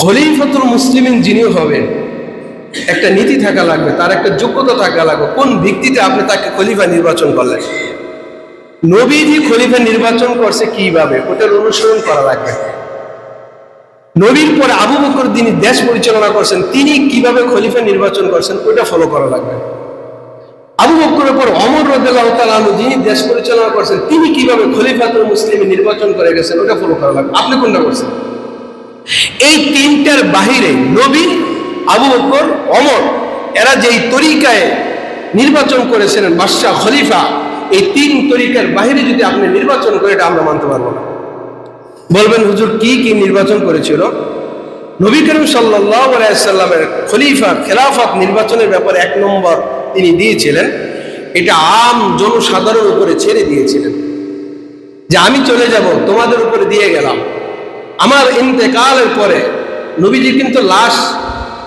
খলিফাতুল মুসলিমিন যিনি হবেন, একটা নীতি থাকা লাগবে, তার একটা যোগ্যতা থাকা লাগবে। কোন ভিত্তিতে আপনি তাকে খলিফা নির্বাচন করলেন? নবীজি খলিফা নির্বাচন করছে কীভাবে? ওটার অনুসরণ করা লাগবে। নবীর পরে আবু বকর যিনি দেশ পরিচালনা করছেন, তিনি কীভাবে খলিফা নির্বাচন করছেন ওটা ফলো করা লাগবে। আবু বকরের পর অমর তালু যিনি দেশ পরিচালনা করছেন, তিনি কীভাবে খলিফাতুল মুসলিম নির্বাচন করে গেছেন ওটা ফলো করা লাগবে। আপনি কোনটা করছেন? এই তিনটার বাহিরে নবী, আবু বকর অমর এরা যেই তরিকায় নির্বাচন করেছিলেন, বাদশাহ, খলিফা, এই তিন তরিকার বাহিরে যদি আপনি নির্বাচন করে এটা আমরা মানতে পারব না। বলবেন, হুজুর, কি কি নির্বাচন করেছিল? নবী করিম সাল্লামের খলিফা, খেলাফত নির্বাচনের ব্যাপারে এক নম্বর তিনি দিয়েছিলেন, এটা আম জনসাধারণ উপরে ছেড়ে দিয়েছিলেন। যে আমি চলে যাব, তোমাদের উপরে দিয়ে গেলাম। আমার ইন্তেকালের পরে নবীজি কিন্তু লাশ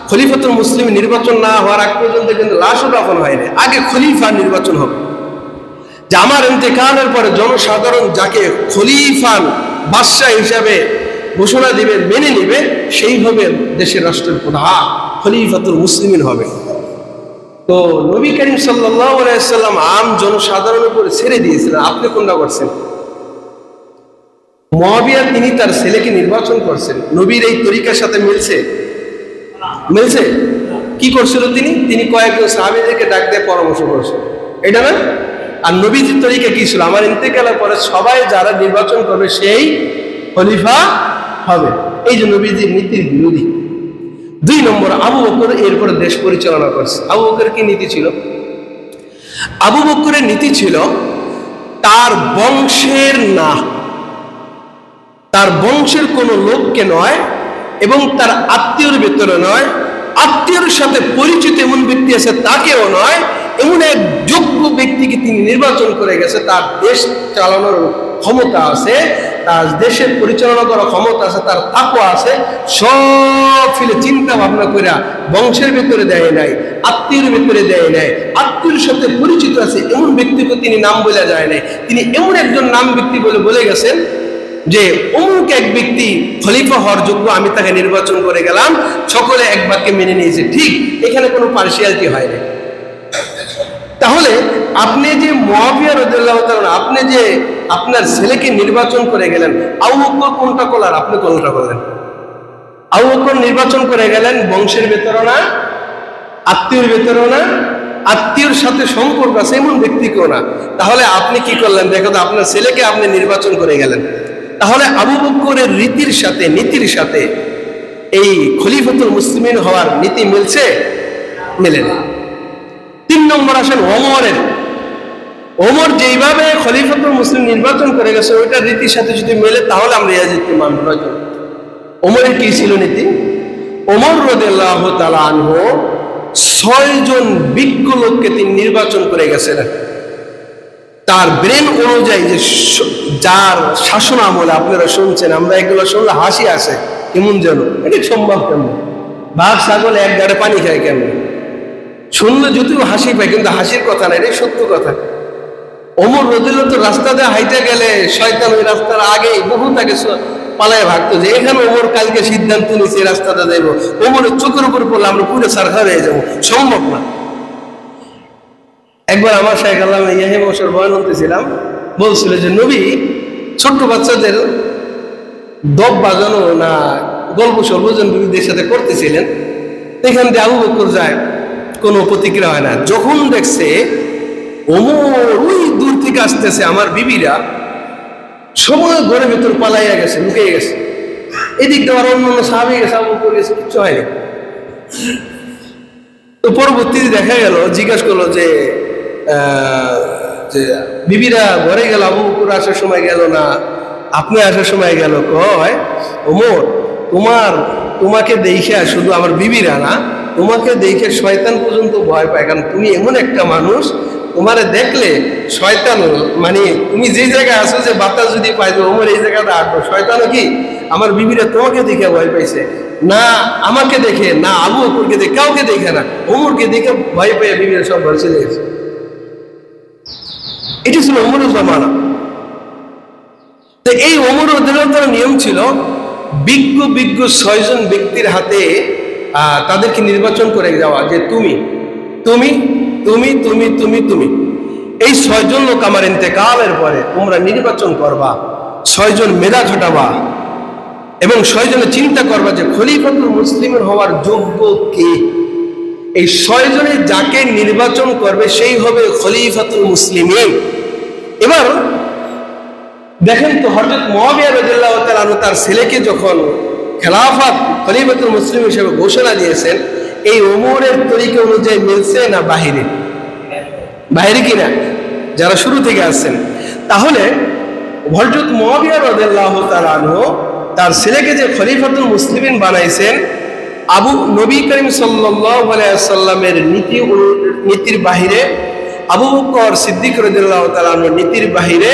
খলিফাতুল মুসলিম নির্বাচন না হওয়ার আগ পর্যন্ত কিন্তু লাশও দাফন হয়নি। আগে খলিফা নির্বাচন হবে। যে আমার ইন্তেকালের পরে জনসাধারণ যাকে খলিফান বাদশাহ হিসাবে ঘোষণা দিবে, মেনে নিবে, সেই হবে দেশের রাষ্ট্রের প্রধান, খলিফাতুল মুসলিমিন হবে। তো নবী করিম সাল্লাম আম জনসাধারণের উপরে ছেড়ে দিয়েছিলেন। আপনি কোনটা করছেন? মহাবিয়া তিনি তার ছেলেকে নির্বাচন করছেন। নবীর এই তরিকার সাথে মিলছে? মিলছে? কি করছিল তিনি? তিনি কয়েকজন সাহাবিদেরকে ডাক দিয়ে পরামর্শ করছেন। এটা না? আর নবীজির তরিকা কি ছিল? আমার ইন্তেকালের পরে সবাই যারা নির্বাচন করবে, সেই খলিফা হবে। এই যে নবীজির নীতির বিরোধী। দুই নম্বর, আবু বকর এরপরে দেশ পরিচালনা করছে। আবু বকরের কি নীতি ছিল? আবু বকরের নীতি ছিল, তার বংশের না তার বংশের কোনো লোককে নয় এবং তার আত্মীয়র ভেতরে নয়, আত্মীয়র সাথে পরিচিত এমন ব্যক্তি আছে তাকেও নয়, এমন এক যোগ্য ব্যক্তিকে তিনি নির্বাচন করে গেছে, তার দেশ চালানোর ক্ষমতা আছে, তার দেশের পরিচালনা করার ক্ষমতা আছে, তার তাকও আছে, সব ফিলে চিন্তা ভাবনা করে বংশের ভেতরে দেয় নাই, আত্মীয়ের ভেতরে দেয় নাই, আত্মীয়র সাথে পরিচিত আছে এমন ব্যক্তিকে তিনি নাম বলে যায় নাই, তিনি এমন একজন নাম ব্যক্তি বলে বলে গেছেন যে অমুক এক ব্যক্তি খলিফা হওয়ার যোগ্য, আমি তাকে নির্বাচন করে গেলাম, সকলে এক বাক্যে মেনে নিয়েছে। ঠিক এখানে কোনো পার্সিয়ালিটি হয় না তাহলে আপনি যে মহাবিয়া রদুল্লাহ আপনি যে আপনার ছেলেকে নির্বাচন করে গেলেন আউ বকর কোনটা করলার আপনি কোনটা করলেন? আউ বকর নির্বাচন করে গেলেন বংশের না, আত্মীয়র না, আত্মীয়র সাথে সম্পর্ক আছে এমন ব্যক্তিকেও না। তাহলে আপনি কি করলেন? দেখো তো, আপনার ছেলেকে আপনি নির্বাচন করে গেলেন। তাহলে আবু বকরের রীতির সাথে, নীতির সাথে এই খলিফাতুল মুসলিমিন হওয়ার নীতি মিলছে? মেলে না। তিন নম্বর আসেন ওমরের। ওমর যেইভাবে খলিফাতুল মুসলিম নির্বাচন করে গেছে ওইটা রীতির সাথে যদি মেলে, তাহলে আমরা ইয়াজিদকে মানব, নয়তো। ওমরের কি ছিল নীতি? ওমর রদেল্লাহ তালা আনহ ছয়জন বিজ্ঞ লোককে তিনি নির্বাচন করে গেছেন। তার ব্রেন অনুযায়ী যে যার শাসন আমলে আপনারা শুনছেন, আমরা এগুলো শুনলে হাসি আসে। কেমন যেন? এটা সম্ভব কেমন? বাঘ, ছাগল এক গাড়ে পানি খায় কেমন? শুনলে যদিও হাসি পায়, কিন্তু হাসির কথা না, এটাই সত্য কথা। অমর রদিল তো রাস্তা দিয়ে হাইটে গেলে শয়তান ওই রাস্তার আগে বহু তাকে পালায় ভাগতো যে এখানে ওমর কালকে সিদ্ধান্ত নিয়েছে রাস্তাটা যাইব। ওমরের চোখের উপর পড়লে আমরা পুরো সারখার হয়ে যাব। সম্ভব না। একবার আমার শাহেখ আল্লাহ ইয়াহিম বছর বয়ান হতেছিলাম বলছিল যে, নবী, ছোট্ট বাচ্চাদের দব বাজানো না, গল্প সর্বজন বিবিদের সাথে করতেছিলেন, এখান দিয়ে আবু বকর যায়, কোনো প্রতিক্রিয়া হয় না। যখন দেখছে অমর, ওই দূর থেকে আসতেছে আমার বিবিরা, সময় ঘরের ভেতর পালাইয়া গেছে, লুকিয়ে গেছে। এদিক দিয়ে আবার অন্য সাহাবি গেছে আবু বকর গেছে, কিচ্ছু হয়নি তো পরবর্তীতে দেখা গেল, জিজ্ঞাসা করল যে যে বিবিরা ঘরে গেল, আবু বকর আসার সময় গেল না? আপনি আসার সময় গেল কয় ওমর, তোমার, তোমাকে দেখে শুধু আমার বিবিরা না, তোমাকে দেখে শয়তান পর্যন্ত ভয় পায়। কারণ তুমি এমন একটা মানুষ, তোমারে দেখলে শয়তান মানে তুমি যে জায়গায় আছো যে বাতাস যদি পাই ওমর, এই জায়গাটা আসব শয়তানও কি আমার বিবিরা তোমাকে দেখে ভয় পাইছে? না, আমাকে দেখে না, আবু বকরকে দেখে, কাউকে দেখে না। ওমরকে দেখে ভয় পেয়ে বিবিরা সব চলে গেছে এটি ছিল ওমরের জমানা। তো এই ওমর উদ্দিনের নিয়ম ছিল, বিজ্ঞ বিজ্ঞ ছয়জন ব্যক্তির হাতে তাদেরকে নির্বাচন করে যাওয়া যে তুমি তুমি তুমি তুমি তুমি তুমি। এই ছয়জন লোক আমার ইন্তেকালের পরে তোমরা নির্বাচন করবা, ছয়জন মেধা খাটাবা এবং ছয়জনে চিন্তা করবা যে খলিফাতুল মুসলিমের হওয়ার যোগ্য কে? এই ছয়জনে যাকে নির্বাচন করবে, সেই হবে খলিফাতুল মুসলিমিন। এবার দেখেন তো হঠাৎ মহাবিয়া রাদিয়াল্লাহু তাআলা আনহু তার ছেলেকে যখন খেলাফত খলিফাতুল মুসলিম হিসেবে ঘোষণা দিয়েছেন, এই ওমরের তরিকা অনুযায়ী মিলছে না বাহিরে? বাইরে কিনা যারা শুরু থেকে আসছেন তাহলে হজরত মহাবিয়া রাদিয়াল্লাহু তাআলা আনহু তার ছেলেকে যে খলিফাতুল মুসলিমিন বানাইছেন আবু নবী করিম সাল্লামের নীতি নীতির বাহিরে আবু বকর সিদ্দিক রদুল্লাহ আনহুর নীতির বাহিরে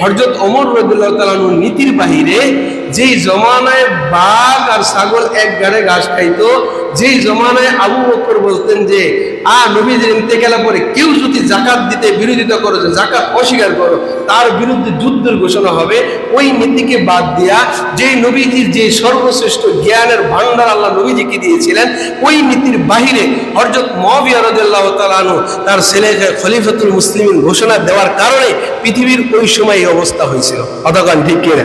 হরজত ওমর রদুল্লাহ আনহুর নীতির বাহিরে যেই জমানায় বাঘ আর ছাগল এক গাড়ে ঘাস খাইতো যেই জমানায় আবু বকর বলতেন যে, আ নবীদের ইন্তেকালের পরে কেউ যদি জাকাত দিতে বিরোধিতা করো, যে জাকাত অস্বীকার করো, তার বিরুদ্ধে যুদ্ধের ঘোষণা হবে। ওই নীতিকে বাদ দিয়া যেই নবীজির যে সর্বশ্রেষ্ঠ জ্ঞানের ভান্ডার আল্লাহ নবীজিকে দিয়েছিলেন, ওই নীতির বাহিরে হরজত মহাবিয়া তাআলা আনহু তার ছেলেকে খলিফাতুল মুসলিম ঘোষণা দেওয়ার কারণে পৃথিবীর ওই সময় এই অবস্থা হয়েছিল। অতক্ষণ ঠিক কিনা?